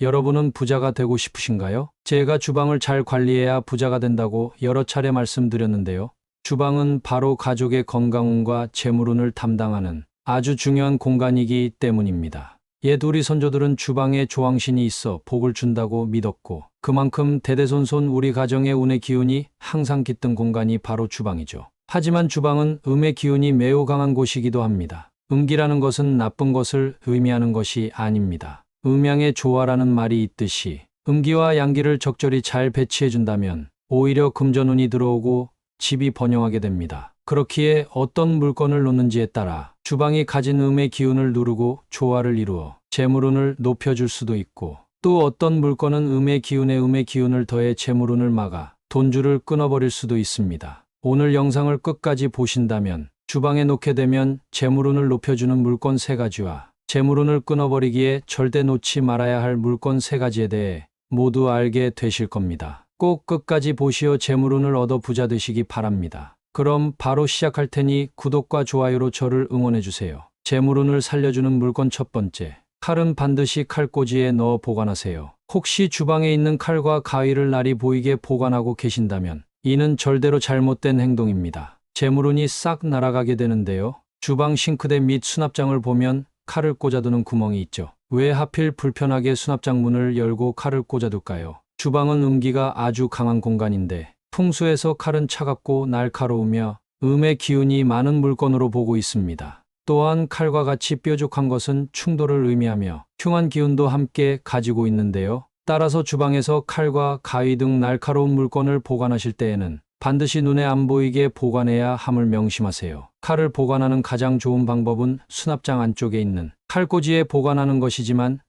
여러분은 부자가 되고 싶으신가요? 제가 주방을 잘 관리해야 부자가 된다고 여러 차례 말씀드렸는데요. 주방은 바로 가족의 건강운과 재물운을 담당하는 아주 중요한 공간이기 때문입니다. 옛 우리 선조들은 주방에 조왕신이 있어 복을 준다고 믿었고 그만큼 대대손손 우리 가정의 운의 기운이 항상 깃든 공간이 바로 주방이죠. 하지만 주방은 음의 기운이 매우 강한 곳이기도 합니다. 음기라는 것은 나쁜 것을 의미하는 것이 아닙니다. 음양의 조화라는 말이 있듯이 음기와 양기를 적절히 잘 배치해 준다면 오히려 금전운이 들어오고 집이 번영하게 됩니다. 그렇기에 어떤 물건을 놓는지에 따라 주방이 가진 음의 기운을 누르고 조화를 이루어 재물운을 높여줄 수도 있고 또 어떤 물건은 음의 기운에 음의 기운을 더해 재물운을 막아 돈줄을 끊어버릴 수도 있습니다. 오늘 영상을 끝까지 보신다면 주방에 놓게 되면 재물운을 높여주는 물건 세 가지와 재물운을 끊어버리기에 절대 놓지 말아야 할 물건 세 가지에 대해 모두 알게 되실 겁니다. 꼭 끝까지 보시어 재물운을 얻어 부자 되시기 바랍니다. 그럼 바로 시작할 테니 구독과 좋아요로 저를 응원해 주세요. 재물운을 살려주는 물건 첫 번째. 칼은 반드시 칼꽂이에 넣어 보관하세요. 혹시 주방에 있는 칼과 가위를 날이 보이게 보관하고 계신다면 이는 절대로 잘못된 행동입니다. 재물운이 싹 날아가게 되는데요. 주방 싱크대 및 수납장을 보면 칼을 꽂아두는 구멍이 있죠. 왜 하필 불편하게 수납장 문을 열고 칼을 꽂아둘까요? 주방은 음기가 아주 강한 공간인데 풍수에서 칼은 차갑고 날카로우며 음의 기운이 많은 물건으로 보고 있습니다. 또한 칼과 같이 뾰족한 것은 충돌을 의미하며 흉한 기운도 함께 가지고 있는데요. 따라서 주방에서 칼과 가위 등 날카로운 물건을 보관하실 때에는 반드시 눈에 안 보이게 보관해야 함을 명심하세요. 칼을 보관하는 가장 좋은 방법은 수납장 안쪽에 있는 칼꽂이에 보관하는 것이지만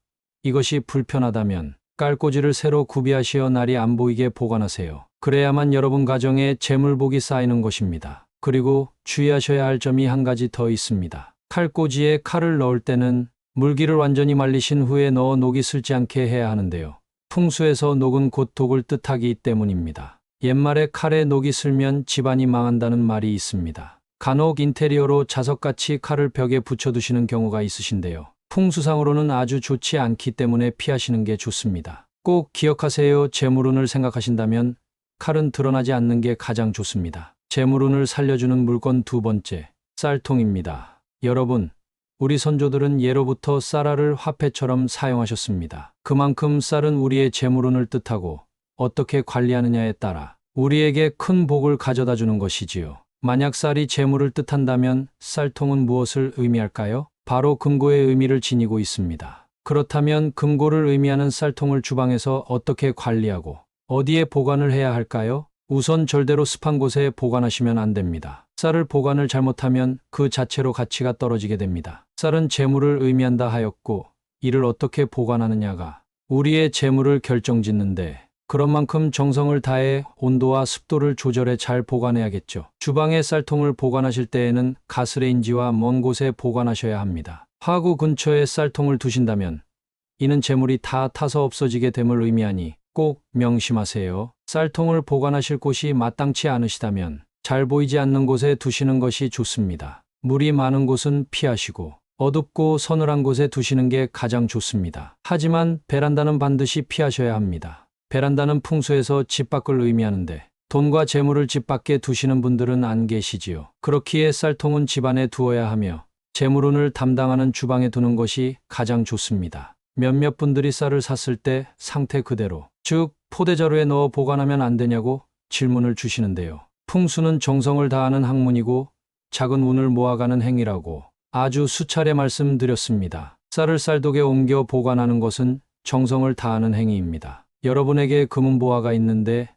이것이 불편하다면 깔꽂이를 새로 구비하시어 날이 안 보이게 보관하세요. 그래야만 여러분 가정에 재물복이 쌓이는 것입니다. 그리고 주의하셔야 할 점이 한 가지 더 있습니다. 칼꽂이에 칼을 넣을 때는 물기를 완전히 말리신 후에 넣어 녹이 슬지 않게 해야 하는데요. 풍수에서 녹은 곧 독을 뜻하기 때문입니다. 옛말에 칼에 녹이 슬면 집안이 망한다는 말이 있습니다. 간혹 인테리어로 자석같이 칼을 벽에 붙여두시는 경우가 있으신데요. 풍수상으로는 아주 좋지 않기 때문에 피하시는 게 좋습니다. 꼭 기억하세요. 재물운을 생각하신다면 칼은 드러나지 않는 게 가장 좋습니다. 재물운을 살려주는 물건 두 번째, 쌀통입니다. 여러분, 우리 선조들은 예로부터 쌀알을 화폐처럼 사용하셨습니다. 그만큼 쌀은 우리의 재물운을 뜻하고 어떻게 관리하느냐에 따라 우리에게 큰 복을 가져다 주는 것이지요. 만약 쌀이 재물을 뜻한다면 쌀통은 무엇을 의미할까요? 바로 금고의 의미를 지니고 있습니다. 그렇다면 금고를 의미하는 쌀통을 주방에서 어떻게 관리하고 어디에 보관을 해야 할까요? 우선 절대로 습한 곳에 보관하시면 안 됩니다. 쌀을 보관을 잘못하면 그 자체로 가치가 떨어지게 됩니다. 쌀은 재물을 의미한다 하였고 이를 어떻게 보관하느냐가 우리의 재물을 결정짓는데 그런 만큼 정성을 다해 온도와 습도를 조절해 잘 보관해야겠죠. 주방에 쌀통을 보관하실 때에는 가스레인지와 먼 곳에 보관하셔야 합니다. 화구 근처에 쌀통을 두신다면 이는 재물이 다 타서 없어지게 됨을 의미하니 꼭 명심하세요. 쌀통을 보관하실 곳이 마땅치 않으시다면 잘 보이지 않는 곳에 두시는 것이 좋습니다. 물이 많은 곳은 피하시고 어둡고 서늘한 곳에 두시는 게 가장 좋습니다. 하지만 베란다는 반드시 피하셔야 합니다. 베란다는 풍수에서 집 밖을 의미하는데 돈과 재물을 집 밖에 두시는 분들은 안 계시지요. 그렇기에 쌀통은 집 안에 두어야 하며 재물운을 담당하는 주방에 두는 것이 가장 좋습니다. 몇몇 분들이 쌀을 샀을 때 상태 그대로, 즉 포대자루에 넣어 보관하면 안 되냐고 질문을 주시는데요. 풍수는 정성을 다하는 학문이고 작은 운을 모아가는 행위라고 아주 수차례 말씀드렸습니다. 쌀을 쌀독에 옮겨 보관하는 것은 정성을 다하는 행위입니다. 여러분에게 금은보화가 있는데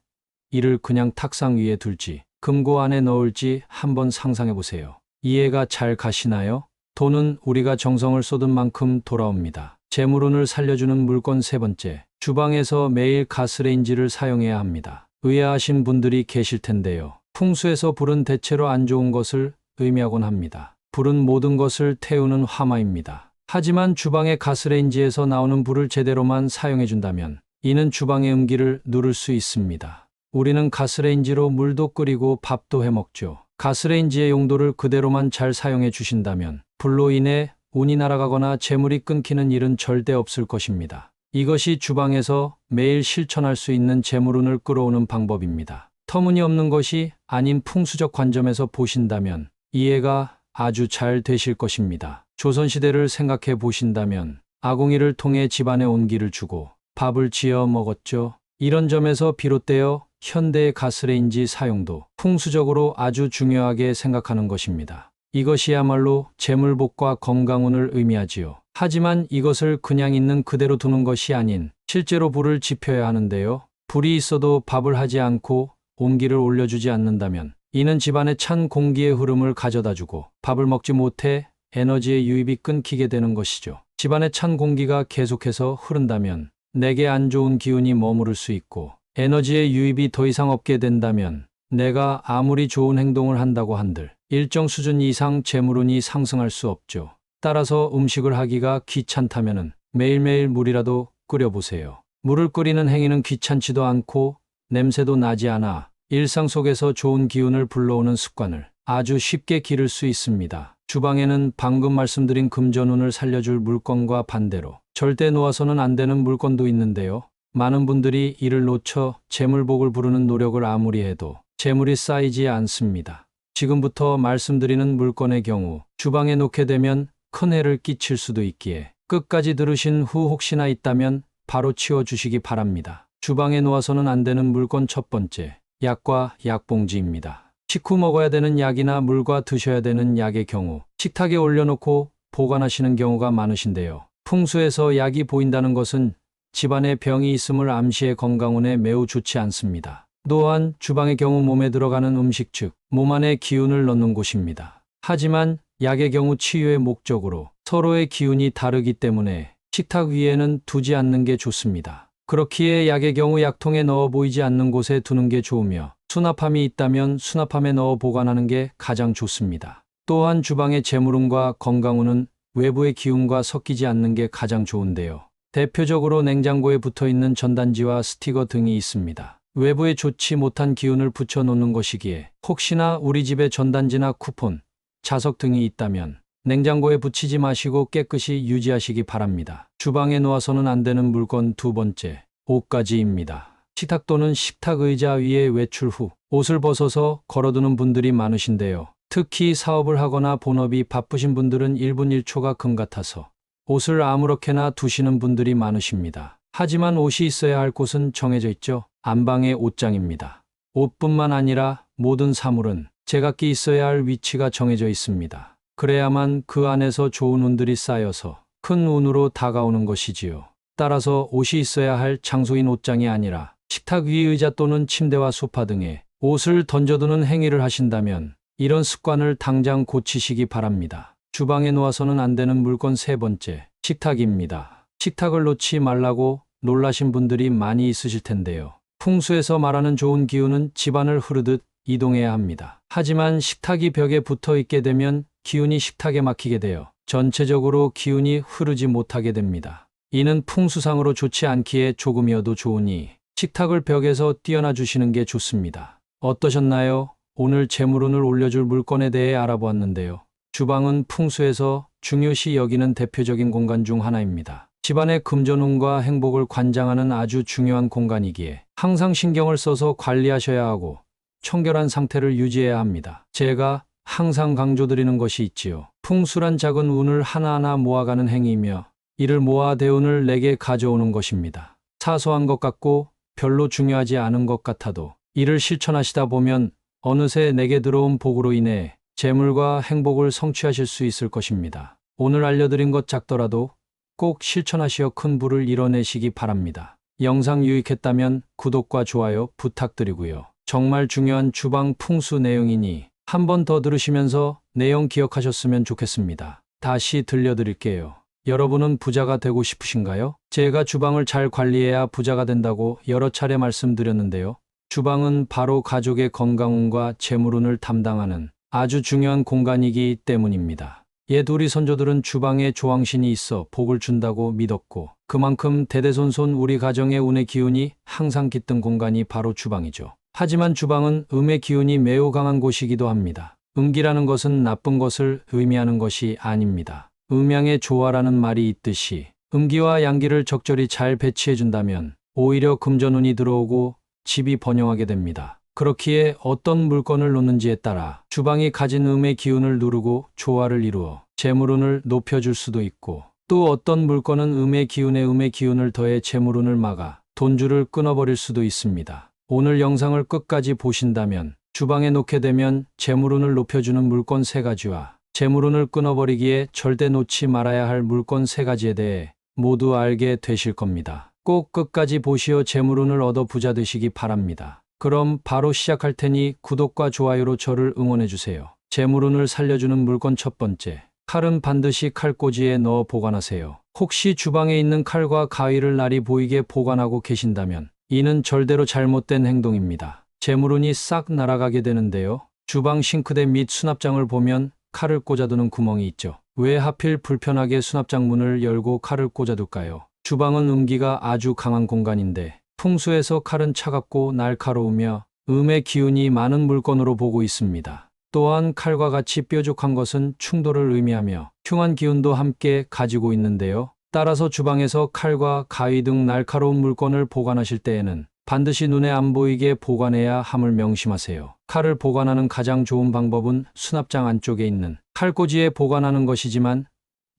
이를 그냥 탁상 위에 둘지 금고 안에 넣을지 한번 상상해 보세요. 이해가 잘 가시나요? 돈은 우리가 정성을 쏟은 만큼 돌아옵니다. 재물운을 살려주는 물건 세 번째, 주방에서 매일 가스레인지를 사용해야 합니다. 의아하신 분들이 계실 텐데요. 풍수에서 불은 대체로 안 좋은 것을 의미하곤 합니다. 불은 모든 것을 태우는 화마입니다. 하지만 주방의 가스레인지에서 나오는 불을 제대로만 사용해 준다면 이는 주방의 음기를 누를 수 있습니다. 우리는 가스레인지로 물도 끓이고 밥도 해 먹죠. 가스레인지의 용도를 그대로만 잘 사용해 주신다면 불로 인해 운이 날아가거나 재물이 끊기는 일은 절대 없을 것입니다. 이것이 주방에서 매일 실천할 수 있는 재물운을 끌어오는 방법입니다. 터무니없는 것이 아닌 풍수적 관점에서 보신다면 이해가 아주 잘 되실 것입니다. 조선시대를 생각해 보신다면 아궁이를 통해 집안에 온기를 주고 밥을 지어 먹었죠. 이런 점에서 비롯되어 현대의 가스레인지 사용도 풍수적으로 아주 중요하게 생각하는 것입니다. 이것이야말로 재물복과 건강운을 의미하지요. 하지만 이것을 그냥 있는 그대로 두는 것이 아닌 실제로 불을 지펴야 하는데요. 불이 있어도 밥을 하지 않고 온기를 올려주지 않는다면 이는 집안의 찬 공기의 흐름을 가져다 주고 밥을 먹지 못해 에너지의 유입이 끊기게 되는 것이죠. 집안의 찬 공기가 계속해서 흐른다면 내게 안 좋은 기운이 머무를 수 있고 에너지의 유입이 더 이상 없게 된다면 내가 아무리 좋은 행동을 한다고 한들 일정 수준 이상 재물운이 상승할 수 없죠. 따라서 음식을 하기가 귀찮다면은 매일매일 물이라도 끓여보세요. 물을 끓이는 행위는 귀찮지도 않고 냄새도 나지 않아 일상 속에서 좋은 기운을 불러오는 습관을 아주 쉽게 기를 수 있습니다. 주방에는 방금 말씀드린 금전운을 살려줄 물건과 반대로 절대 놓아서는 안 되는 물건도 있는데요. 많은 분들이 이를 놓쳐 재물복을 부르는 노력을 아무리 해도 재물이 쌓이지 않습니다. 지금부터 말씀드리는 물건의 경우 주방에 놓게 되면 큰 해를 끼칠 수도 있기에 끝까지 들으신 후 혹시나 있다면 바로 치워주시기 바랍니다. 주방에 놓아서는 안 되는 물건 첫 번째, 약과 약봉지입니다. 식후 먹어야 되는 약이나 물과 드셔야 되는 약의 경우 식탁에 올려놓고 보관하시는 경우가 많으신데요. 풍수에서 약이 보인다는 것은 집안에 병이 있음을 암시해 건강운에 매우 좋지 않습니다. 또한 주방의 경우 몸에 들어가는 음식 즉 몸 안에 기운을 넣는 곳입니다. 하지만 약의 경우 치유의 목적으로 서로의 기운이 다르기 때문에 식탁 위에는 두지 않는 게 좋습니다. 그렇기에 약의 경우 약통에 넣어 보이지 않는 곳에 두는 게 좋으며 수납함이 있다면 수납함에 넣어 보관하는 게 가장 좋습니다. 또한 주방의 재물운과 건강운은 외부의 기운과 섞이지 않는 게 가장 좋은데요. 대표적으로 냉장고에 붙어 있는 전단지와 스티커 등이 있습니다. 외부에 좋지 못한 기운을 붙여 놓는 것이기에 혹시나 우리 집에 전단지나 쿠폰, 자석 등이 있다면 냉장고에 붙이지 마시고 깨끗이 유지하시기 바랍니다. 주방에 놓아서는 안 되는 물건 두 번째, 옷가지입니다. 식탁 또는 식탁 의자 위에 외출 후 옷을 벗어서 걸어두는 분들이 많으신데요. 특히 사업을 하거나 본업이 바쁘신 분들은 1분 1초가 금 같아서 옷을 아무렇게나 두시는 분들이 많으십니다. 하지만 옷이 있어야 할 곳은 정해져 있죠. 안방의 옷장입니다. 옷뿐만 아니라 모든 사물은 제각기 있어야 할 위치가 정해져 있습니다. 그래야만 그 안에서 좋은 운들이 쌓여서 큰 운으로 다가오는 것이지요. 따라서 옷이 있어야 할 장소인 옷장이 아니라 식탁 위 의자 또는 침대와 소파 등에 옷을 던져두는 행위를 하신다면 이런 습관을 당장 고치시기 바랍니다. 주방에 놓아서는 안 되는 물건 세 번째, 식탁입니다. 식탁을 놓지 말라고 놀라신 분들이 많이 있으실 텐데요. 풍수에서 말하는 좋은 기운은 집안을 흐르듯 이동해야 합니다. 하지만 식탁이 벽에 붙어 있게 되면 기운이 식탁에 막히게 되어 전체적으로 기운이 흐르지 못하게 됩니다. 이는 풍수상으로 좋지 않기에 조금이어도 좋으니 식탁을 벽에서 띄어놔 주시는 게 좋습니다. 어떠셨나요? 오늘 재물운을 올려줄 물건에 대해 알아보았는데요. 주방은 풍수에서 중요시 여기는 대표적인 공간 중 하나입니다. 집안의 금전운과 행복을 관장하는 아주 중요한 공간이기에 항상 신경을 써서 관리하셔야 하고 청결한 상태를 유지해야 합니다. 제가 항상 강조드리는 것이 있지요. 풍수란 작은 운을 하나하나 모아가는 행위이며 이를 모아 대운을 내게 가져오는 것입니다. 사소한 것 같고 별로 중요하지 않은 것 같아도 이를 실천하시다 보면 어느새 내게 들어온 복으로 인해 재물과 행복을 성취하실 수 있을 것입니다. 오늘 알려드린 것 작더라도 꼭 실천하시어 큰 부를 이뤄내시기 바랍니다. 영상 유익했다면 구독과 좋아요 부탁드리고요. 정말 중요한 주방 풍수 내용이니 한 번 더 들으시면서 내용 기억하셨으면 좋겠습니다. 다시 들려드릴게요. 여러분은 부자가 되고 싶으신가요? 제가 주방을 잘 관리해야 부자가 된다고 여러 차례 말씀드렸는데요. 주방은 바로 가족의 건강운과 재물운을 담당하는 아주 중요한 공간이기 때문입니다. 옛 우리 선조들은 주방에 조왕신이 있어 복을 준다고 믿었고 그만큼 대대손손 우리 가정의 운의 기운이 항상 깃든 공간이 바로 주방이죠. 하지만 주방은 음의 기운이 매우 강한 곳이기도 합니다. 음기라는 것은 나쁜 것을 의미하는 것이 아닙니다. 음양의 조화라는 말이 있듯이 음기와 양기를 적절히 잘 배치해 준다면 오히려 금전운이 들어오고 집이 번영하게 됩니다. 그렇기에 어떤 물건을 놓는지에 따라 주방이 가진 음의 기운을 누르고 조화를 이루어 재물운을 높여줄 수도 있고 또 어떤 물건은 음의 기운에 음의 기운을 더해 재물운을 막아 돈줄을 끊어버릴 수도 있습니다. 오늘 영상을 끝까지 보신다면 주방에 놓게 되면 재물운을 높여주는 물건 세 가지와 재물운을 끊어버리기에 절대 놓지 말아야 할 물건 세 가지에 대해 모두 알게 되실 겁니다. 꼭 끝까지 보시어 재물운을 얻어 부자 되시기 바랍니다. 그럼 바로 시작할 테니 구독과 좋아요로 저를 응원해 주세요. 재물운을 살려주는 물건 첫 번째. 칼은 반드시 칼꽂이에 넣어 보관하세요. 혹시 주방에 있는 칼과 가위를 날이 보이게 보관하고 계신다면 이는 절대로 잘못된 행동입니다. 재물운이 싹 날아가게 되는데요. 주방 싱크대 및 수납장을 보면 칼을 꽂아두는 구멍이 있죠. 왜 하필 불편하게 수납장 문을 열고 칼을 꽂아둘까요? 주방은 음기가 아주 강한 공간인데 풍수에서 칼은 차갑고 날카로우며 음의 기운이 많은 물건으로 보고 있습니다. 또한 칼과 같이 뾰족한 것은 충돌을 의미하며 흉한 기운도 함께 가지고 있는데요. 따라서 주방에서 칼과 가위 등 날카로운 물건을 보관하실 때에는 반드시 눈에 안 보이게 보관해야 함을 명심하세요. 칼을 보관하는 가장 좋은 방법은 수납장 안쪽에 있는 칼꽂이에 보관하는 것이지만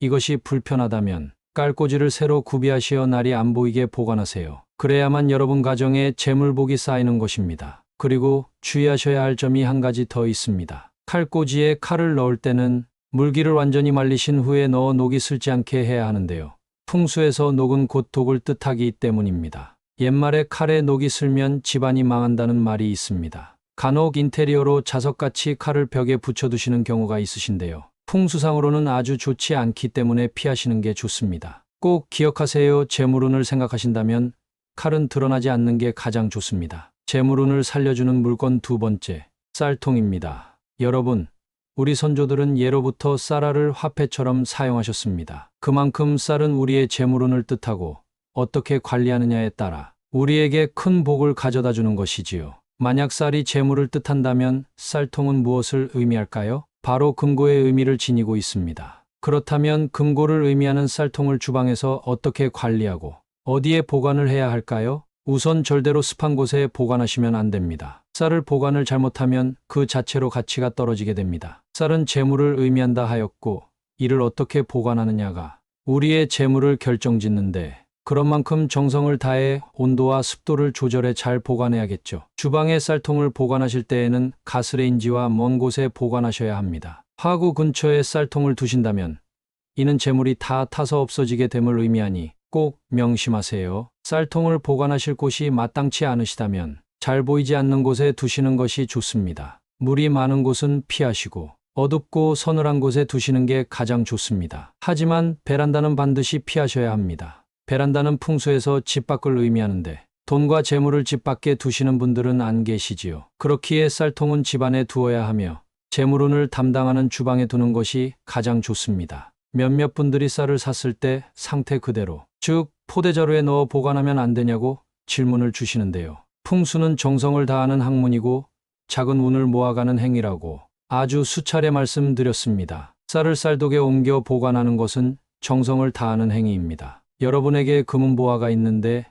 이것이 불편하다면 깔꽂이를 새로 구비하시어 날이 안 보이게 보관하세요. 그래야만 여러분 가정에 재물복이 쌓이는 것입니다. 그리고 주의하셔야 할 점이 한 가지 더 있습니다. 칼꽂이에 칼을 넣을 때는 물기를 완전히 말리신 후에 넣어 녹이 슬지 않게 해야 하는데요. 풍수에서 녹은 곧 독을 뜻하기 때문입니다. 옛말에 칼에 녹이 슬면 집안이 망한다는 말이 있습니다. 간혹 인테리어로 자석같이 칼을 벽에 붙여두시는 경우가 있으신데요. 풍수상으로는 아주 좋지 않기 때문에 피하시는 게 좋습니다. 꼭 기억하세요. 재물운을 생각하신다면 칼은 드러나지 않는 게 가장 좋습니다. 재물운을 살려주는 물건 두 번째, 쌀통입니다. 여러분, 우리 선조들은 예로부터 쌀알을 화폐처럼 사용하셨습니다. 그만큼 쌀은 우리의 재물운을 뜻하고 어떻게 관리하느냐에 따라 우리에게 큰 복을 가져다 주는 것이지요. 만약 쌀이 재물을 뜻한다면 쌀통은 무엇을 의미할까요? 바로 금고의 의미를 지니고 있습니다. 그렇다면 금고를 의미하는 쌀통을 주방에서 어떻게 관리하고 어디에 보관을 해야 할까요? 우선 절대로 습한 곳에 보관하시면 안 됩니다. 쌀을 보관을 잘못하면 그 자체로 가치가 떨어지게 됩니다. 쌀은 재물을 의미한다 하였고 이를 어떻게 보관하느냐가 우리의 재물을 결정짓는데 그런 만큼 정성을 다해 온도와 습도를 조절해 잘 보관해야겠죠. 주방에 쌀통을 보관하실 때에는 가스레인지와 먼 곳에 보관하셔야 합니다. 화구 근처에 쌀통을 두신다면 이는 재물이 다 타서 없어지게 됨을 의미하니 꼭 명심하세요. 쌀통을 보관하실 곳이 마땅치 않으시다면 잘 보이지 않는 곳에 두시는 것이 좋습니다. 물이 많은 곳은 피하시고 어둡고 서늘한 곳에 두시는 게 가장 좋습니다. 하지만 베란다는 반드시 피하셔야 합니다. 베란다는 풍수에서 집 밖을 의미하는데 돈과 재물을 집 밖에 두시는 분들은 안 계시지요. 그렇기에 쌀통은 집 안에 두어야 하며 재물운을 담당하는 주방에 두는 것이 가장 좋습니다. 몇몇 분들이 쌀을 샀을 때 상태 그대로, 즉 포대자루에 넣어 보관하면 안 되냐고 질문을 주시는데요. 풍수는 정성을 다하는 학문이고 작은 운을 모아가는 행위라고 아주 수차례 말씀드렸습니다. 쌀을 쌀독에 옮겨 보관하는 것은 정성을 다하는 행위입니다. 여러분에게 금은보화가 있는데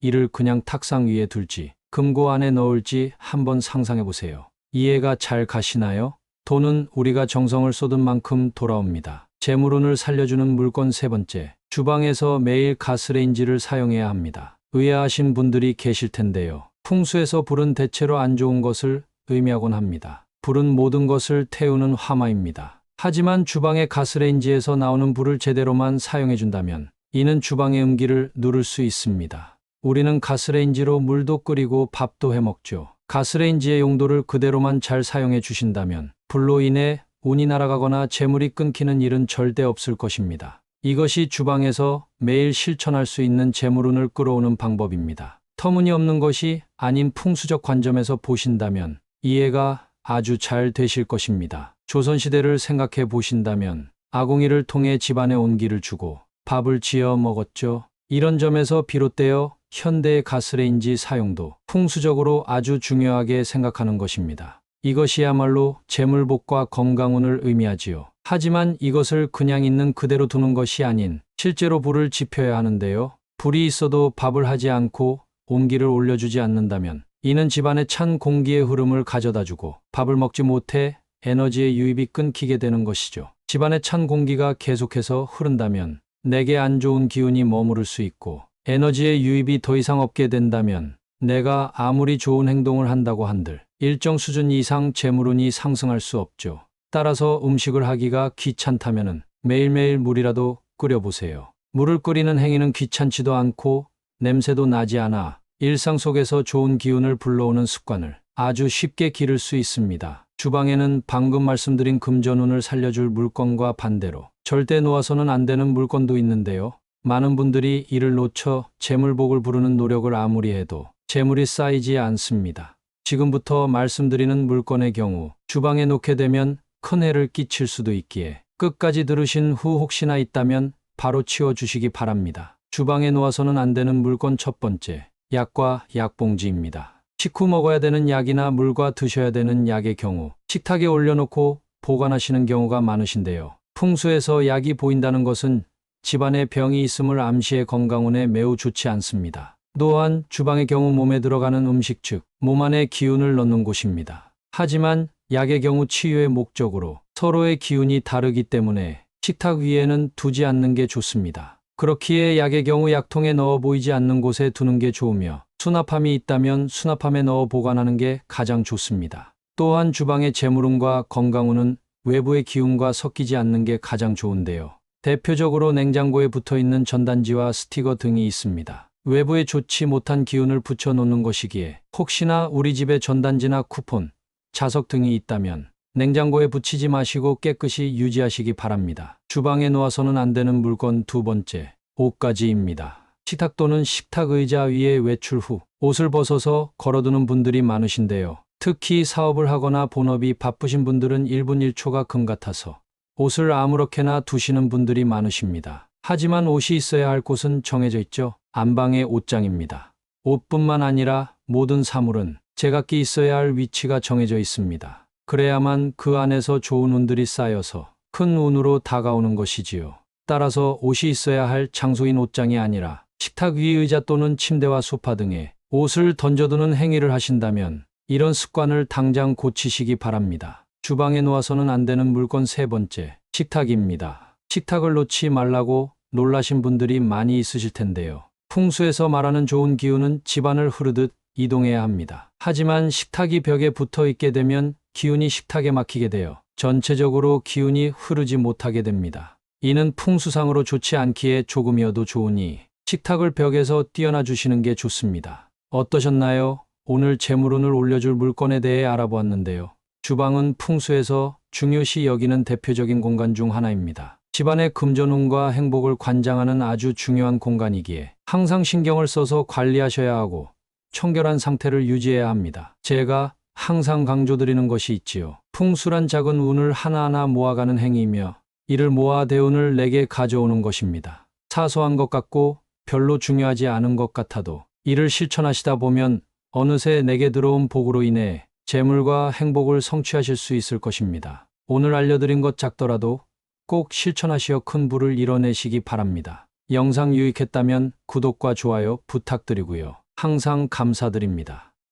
이를 그냥 탁상 위에 둘지 금고 안에 넣을지 한번 상상해 보세요. 이해가 잘 가시나요? 돈은 우리가 정성을 쏟은 만큼 돌아옵니다. 재물운을 살려주는 물건 세 번째, 주방에서 매일 가스레인지를 사용해야 합니다. 의아하신 분들이 계실 텐데요. 풍수에서 불은 대체로 안 좋은 것을 의미하곤 합니다. 불은 모든 것을 태우는 화마입니다. 하지만 주방의 가스레인지에서 나오는 불을 제대로만 사용해 준다면 이는 주방의 음기를 누를 수 있습니다. 우리는 가스레인지로 물도 끓이고 밥도 해 먹죠. 가스레인지의 용도를 그대로만 잘 사용해 주신다면 불로 인해 운이 날아가거나 재물이 끊기는 일은 절대 없을 것입니다. 이것이 주방에서 매일 실천할 수 있는 재물운을 끌어오는 방법입니다. 터무니없는 것이 아닌 풍수적 관점에서 보신다면 이해가 아주 잘 되실 것입니다. 조선시대를 생각해 보신다면 아궁이를 통해 집안에 온기를 주고 밥을 지어 먹었죠. 이런 점에서 비롯되어 현대의 가스레인지 사용도 풍수적으로 아주 중요하게 생각하는 것입니다. 이것이야말로 재물복과 건강운을 의미하지요. 하지만 이것을 그냥 있는 그대로 두는 것이 아닌 실제로 불을 지펴야 하는데요. 불이 있어도 밥을 하지 않고 온기를 올려주지 않는다면 이는 집안의 찬 공기의 흐름을 가져다 주고 밥을 먹지 못해 에너지의 유입이 끊기게 되는 것이죠. 집안의 찬 공기가 계속해서 흐른다면 내게 안 좋은 기운이 머무를 수 있고 에너지의 유입이 더 이상 없게 된다면 내가 아무리 좋은 행동을 한다고 한들 일정 수준 이상 재물운이 상승할 수 없죠. 따라서 음식을 하기가 귀찮다면은 매일매일 물이라도 끓여보세요. 물을 끓이는 행위는 귀찮지도 않고 냄새도 나지 않아 일상 속에서 좋은 기운을 불러오는 습관을 아주 쉽게 기를 수 있습니다. 주방에는 방금 말씀드린 금전운을 살려줄 물건과 반대로 절대 놓아서는 안 되는 물건도 있는데요. 많은 분들이 이를 놓쳐 재물복을 부르는 노력을 아무리 해도 재물이 쌓이지 않습니다. 지금부터 말씀드리는 물건의 경우 주방에 놓게 되면 큰 해를 끼칠 수도 있기에 끝까지 들으신 후 혹시나 있다면 바로 치워주시기 바랍니다. 주방에 놓아서는 안 되는 물건 첫 번째, 약과 약봉지입니다. 식후 먹어야 되는 약이나 물과 드셔야 되는 약의 경우 식탁에 올려놓고 보관하시는 경우가 많으신데요. 풍수에서 약이 보인다는 것은 집안에 병이 있음을 암시해 건강운에 매우 좋지 않습니다. 또한 주방의 경우 몸에 들어가는 음식 즉 몸 안에 기운을 넣는 곳입니다. 하지만 약의 경우 치유의 목적으로 서로의 기운이 다르기 때문에 식탁 위에는 두지 않는 게 좋습니다. 그렇기에 약의 경우 약통에 넣어 보이지 않는 곳에 두는 게 좋으며 수납함이 있다면 수납함에 넣어 보관하는 게 가장 좋습니다. 또한 주방의 재물운과 건강운은 외부의 기운과 섞이지 않는 게 가장 좋은데요. 대표적으로 냉장고에 붙어 있는 전단지와 스티커 등이 있습니다. 외부에 좋지 못한 기운을 붙여 놓는 것이기에 혹시나 우리 집에 전단지나 쿠폰, 자석 등이 있다면 냉장고에 붙이지 마시고 깨끗이 유지하시기 바랍니다. 주방에 놓아서는 안 되는 물건 두 번째, 옷가지입니다. 식탁 또는 식탁 의자 위에 외출 후 옷을 벗어서 걸어두는 분들이 많으신데요. 특히 사업을 하거나 본업이 바쁘신 분들은 1분 1초가 금 같아서 옷을 아무렇게나 두시는 분들이 많으십니다. 하지만 옷이 있어야 할 곳은 정해져 있죠. 안방의 옷장입니다. 옷뿐만 아니라 모든 사물은 제각기 있어야 할 위치가 정해져 있습니다. 그래야만 그 안에서 좋은 운들이 쌓여서 큰 운으로 다가오는 것이지요. 따라서 옷이 있어야 할 장소인 옷장이 아니라 식탁 위 의자 또는 침대와 소파 등에 옷을 던져두는 행위를 하신다면 이런 습관을 당장 고치시기 바랍니다. 주방에 놓아서는 안 되는 물건 세 번째, 식탁입니다. 식탁을 놓지 말라고 놀라신 분들이 많이 있으실 텐데요. 풍수에서 말하는 좋은 기운은 집안을 흐르듯 이동해야 합니다. 하지만 식탁이 벽에 붙어 있게 되면 기운이 식탁에 막히게 되어 전체적으로 기운이 흐르지 못하게 됩니다. 이는 풍수상으로 좋지 않기에 조금이어도 좋으니 식탁을 벽에서 띄어놔 주시는 게 좋습니다. 어떠셨나요? 오늘 재물운을 올려줄 물건에 대해 알아보았는데요. 주방은 풍수에서 중요시 여기는 대표적인 공간 중 하나입니다. 집안의 금전운과 행복을 관장하는 아주 중요한 공간이기에 항상 신경을 써서 관리하셔야 하고 청결한 상태를 유지해야 합니다. 제가 항상 강조드리는 것이 있지요. 풍수란 작은 운을 하나하나 모아가는 행위이며 이를 모아 대운을 내게 가져오는 것입니다. 사소한 것 같고 별로 중요하지 않은 것 같아도 이를 실천하시다 보면 어느새 내게 들어온 복으로 인해 재물과 행복을 성취하실 수 있을 것입니다. 오늘 알려드린 것 작더라도 꼭 실천하시어 큰 부를 이뤄내시기 바랍니다. 영상 유익했다면 구독과 좋아요 부탁드리고요. 항상 감사드립니다.